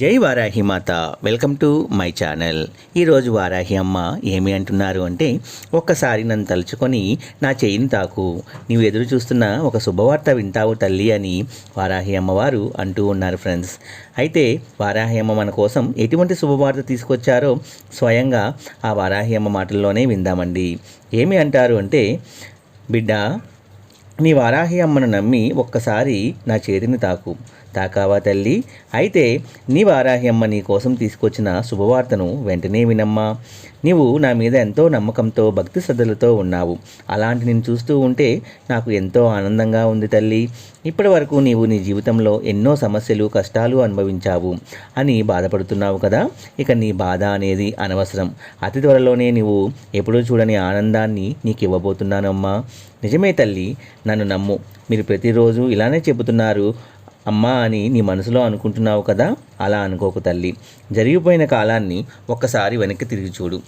జై వారాహి మాత. Welcome to my channel. ఈరోజు వారాహి అమ్మ ఏమి అంటున్నారు అంటే ఒక్కసారి నన్ను తలుచుకొని నా చేయిని తాకు. నీవు ఎదురు చూస్తున్న ఒక శుభవార్త వింటావు తల్లి అని వారాహి అమ్మవారు అంటూ ఉన్నారు ఫ్రెండ్స్. అయితే వారాహి అమ్మ మన కోసం ఎటువంటి శుభవార్త తీసుకొచ్చారో స్వయంగా ఆ వారాహి అమ్మ మాటల్లోనే విందామండి. ఏమి అంటారు అంటే బిడ్డ నీ వారాహి అమ్మను నమ్మి ఒక్కసారి నా చేతిని తాకు. తాకావా తల్లి అయితే నీ వారాహ్యమ్మ నీ కోసం తీసుకొచ్చిన శుభవార్తను వెంటనే వినమ్మా. నీవు నా మీద ఎంతో నమ్మకంతో భక్తి శ్రద్ధలతో ఉన్నావు. అలాంటి నేను చూస్తూ ఉంటే నాకు ఎంతో ఆనందంగా ఉంది తల్లి. ఇప్పటి వరకు నీవు నీ జీవితంలో ఎన్నో సమస్యలు కష్టాలు అనుభవించావు అని బాధపడుతున్నావు కదా? ఇక నీ బాధ అనేది అనవసరం. అతి త్వరలోనే నీవు ఎప్పుడూ చూడని ఆనందాన్ని నీకు ఇవ్వబోతున్నానమ్మా నిజమే తల్లి నన్ను నమ్ము. మీరు ప్రతిరోజు ఇలానే చెబుతున్నారు. అమ్మా అని నీ మనసులో అనుకుంటున్నావు కదా? అలా అనుకోకు తల్లి. జరిగిపోయిన కాలాన్ని ఒక్కసారి వెనక్కి తిరిగి చూడు.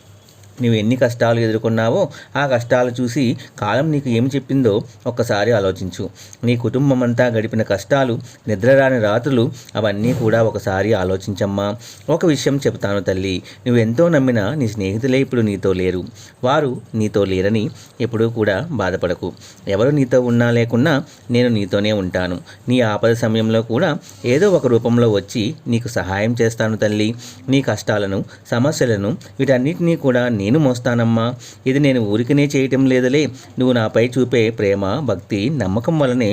నువ్వు ఎన్ని కష్టాలు ఎదుర్కొన్నావో ఆ కష్టాలు చూసి కాలం నీకు ఏమి చెప్పిందో ఒక్కసారి ఆలోచించు. నీ కుటుంబం అంతా గడిపిన కష్టాలు నిద్రరాని రాత్రులు అవన్నీ కూడా ఒకసారి ఆలోచించమ్మా. ఒక విషయం చెప్తాను తల్లి నువ్వు ఎంతో నమ్మిన నీ స్నేహితులే ఇప్పుడు నీతో లేరు. వారు నీతో లేరని ఎప్పుడూ కూడా బాధపడకు. ఎవరు నీతో ఉన్నా లేకున్నా నేను నీతోనే ఉంటాను. నీ ఆపద సమయంలో కూడా ఏదో ఒక రూపంలో వచ్చి నీకు సహాయం చేస్తాను తల్లి. నీ కష్టాలను సమస్యలను వీటన్నిటినీ కూడా నేను నేను మోస్తానమ్మా. ఇది నేను ఊరికనే చేయటం లేదలే. నువ్వు నాపై చూపే ప్రేమ భక్తి నమ్మకం వలనే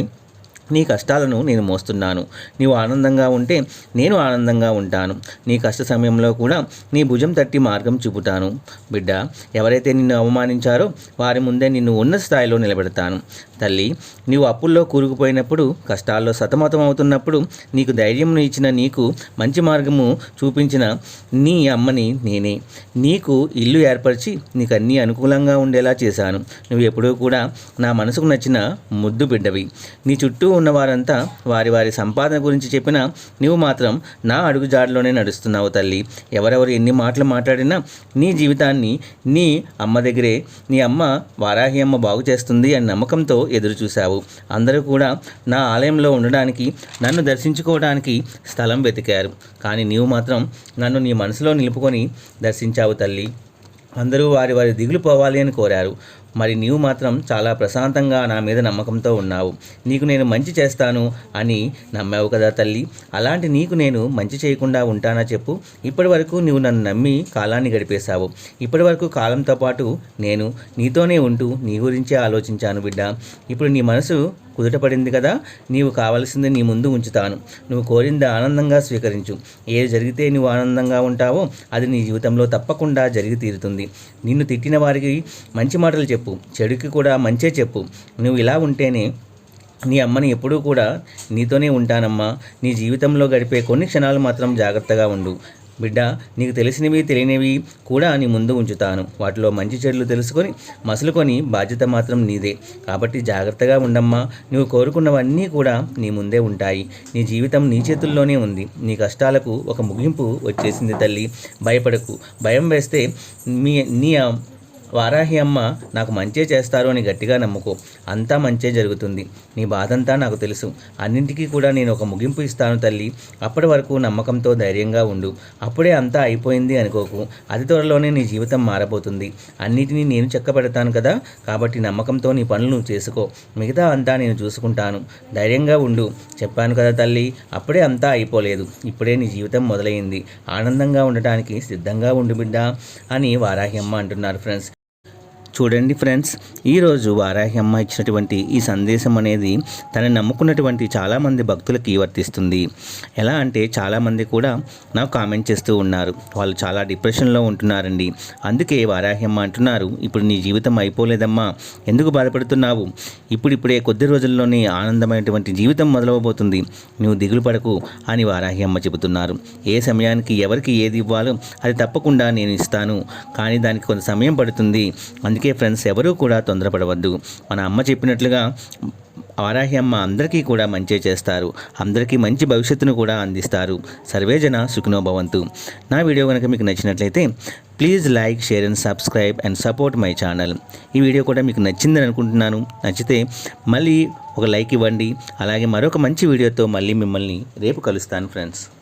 నీ కష్టాలను నేను మోస్తున్నాను. నీవు ఆనందంగా ఉంటే నేను ఆనందంగా ఉంటాను. నీ కష్ట సమయంలో కూడా నీ భుజం తట్టి మార్గం చూపుతాను. బిడ్డ ఎవరైతే నిన్ను అవమానించారో వారి ముందే నిన్ను ఉన్నత స్థాయిలో నిలబెడతాను. తల్లి నీవు అప్పుల్లో కూరుకుపోయినప్పుడు కష్టాల్లో సతమతం అవుతున్నప్పుడు నీకు ధైర్యంను ఇచ్చిన నీకు మంచి మార్గము చూపించిన నీ అమ్మని నేనే. నీకు ఇల్లు ఏర్పరిచి నీకు అన్నీ అనుకూలంగా ఉండేలా చేశాను. నువ్వు ఎప్పుడూ కూడా నా మనసుకు నచ్చిన ముద్దు బిడ్డవి. నీ చుట్టూ ఉన్న వారంతా వారి వారి సంపాదన గురించి చెప్పినా నువ్వు మాత్రం నా అడుగుజాడలోనే నడుస్తున్నావు తల్లి. ఎవరెవరు ఎన్ని మాటలు మాట్లాడినా నీ జీవితాన్ని నీ అమ్మ దగ్గరే నీ అమ్మ వారాహి అమ్మ బాగు చేస్తుంది అని నమ్మకంతో ఎదురు చూశావు అందరూ కూడా నా ఆలయంలో ఉండడానికి నన్ను దర్శించుకోవడానికి స్థలం వెతికారు. కానీ నీవు మాత్రం నన్ను నీ మనసులో నిలుపుకొని దర్శించావు తల్లి. అందరూ వారి వారి దిగులు పోవాలి అని కోరారు. మరి నీవు మాత్రం చాలా ప్రశాంతంగా నా మీద నమ్మకంతో ఉన్నావు. నీకు నేను మంచి చేస్తాను అని నమ్మావు కదా తల్లి. అలాంటి నీకు నేను మంచి చేయకుండా ఉంటానా చెప్పు. ఇప్పటి వరకు నువ్వు నన్ను నమ్మి కాలాన్ని గడిపేశావు. ఇప్పటి వరకు కాలంతో పాటు నేను నీతోనే ఉంటూ నీ గురించే ఆలోచించాను బిడ్డ. ఇప్పుడు నీ మనసు కుదుటపడింది కదా. నీవు కావలసింది నీ ముందు ఉంచుతాను. నువ్వు కోరింది ఆనందంగా స్వీకరించు. ఏది జరిగితే నువ్వు ఆనందంగా ఉంటావో అది నీ జీవితంలో తప్పకుండా జరిగి తీరుతుంది. నిన్ను తిట్టిన వారికి మంచి మాటలు చెప్పు. చెప్పు. చెడుకి కూడా మంచే చెప్పు. నువ్వు ఇలా ఉంటేనే నీ అమ్మని ఎప్పుడూ కూడా నీతోనే ఉంటానమ్మా. నీ జీవితంలో గడిపే కొన్ని క్షణాలు మాత్రం జాగ్రత్తగా ఉండు. బిడ్డ నీకు తెలిసినవి తెలియనివి కూడా నీ ముందు ఉంచుతాను. వాటిలో మంచి చెడులు తెలుసుకొని మసులుకొని బాధ్యత మాత్రం నీదే. కాబట్టి జాగ్రత్తగా ఉండమ్మా. నువ్వు కోరుకున్నవన్నీ కూడా నీ ముందే ఉంటాయి. నీ జీవితం నీ చేతుల్లోనే ఉంది. నీ కష్టాలకు ఒక ముగింపు వచ్చేసింది తల్లి. భయపడకు. భయం వేస్తే మీ నీ వారాహి అమ్మ నాకు మంచే చేస్తారు అని గట్టిగా నమ్ముకో. అంతా మంచే జరుగుతుంది. నీ బాధంతా నాకు తెలుసు. అన్నింటికీ కూడా నేను ఒక ముగింపు ఇస్తాను తల్లి. అప్పటి వరకు నమ్మకంతో ధైర్యంగా ఉండు. అప్పుడే అంతా అయిపోయింది అనుకోకు. అతి త్వరలోనే నీ జీవితం మారబోతుంది. అన్నిటినీ నేను చెక్కబెడతాను కదా? కాబట్టి నమ్మకంతో నీ పనులు నువ్వు చేసుకో. మిగతా అంతా నేను చూసుకుంటాను. ధైర్యంగా ఉండు. చెప్పాను కదా తల్లి. అప్పుడే అంతా అయిపోలేదు. ఇప్పుడే నీ జీవితం మొదలైంది. ఆనందంగా ఉండటానికి సిద్ధంగా ఉండు బిడ్డ అని వారాహి అమ్మ అంటున్నారు ఫ్రెండ్స్. చూడండి ఫ్రెండ్స్ ఈరోజు వారాహి అమ్మ ఇచ్చినటువంటి ఈ సందేశం అనేది తనని నమ్ముకున్నటువంటి చాలామంది భక్తులకి వర్తిస్తుంది. ఎలా అంటే చాలామంది కూడా నాకు కామెంట్ చేస్తూ ఉన్నారు. వాళ్ళు చాలా డిప్రెషన్లో ఉంటున్నారండి. అందుకే వారాహి అమ్మ అంటున్నారు ఇప్పుడు నీ జీవితం అయిపోలేదమ్మా. ఎందుకు బాధపడుతున్నావు? ఇప్పుడిప్పుడే కొద్ది రోజుల్లోనే ఆనందమైనటువంటి జీవితం మొదలవబోతుంది. నువ్వు దిగులు పడకు అని వారాహి అమ్మ చెబుతున్నారు. ఏ సమయానికి ఎవరికి ఏది ఇవ్వాలో అది తప్పకుండా నేను ఇస్తాను. కానీ దానికి కొంత సమయం పడుతుంది. అందుకే ఫ్రెండ్స్ ఎవరూ కూడా తొందరపడవద్దు. మన అమ్మ చెప్పినట్లుగా వారాహి అమ్మ అందరికీ కూడా మంచి చేస్తారు. అందరికీ మంచి భవిష్యత్తును కూడా అందిస్తారు. సర్వేజన సుఖినోభవంతు నా వీడియో కనుక మీకు నచ్చినట్లయితే please like share and subscribe and support my channel. ఈ వీడియో కూడా మీకు నచ్చిందని అనుకుంటున్నాను. నచ్చితే మళ్ళీ ఒక లైక్ ఇవ్వండి. అలాగే మరొక మంచి వీడియోతో మళ్ళీ మిమ్మల్ని రేపు కలుస్తాను ఫ్రెండ్స్.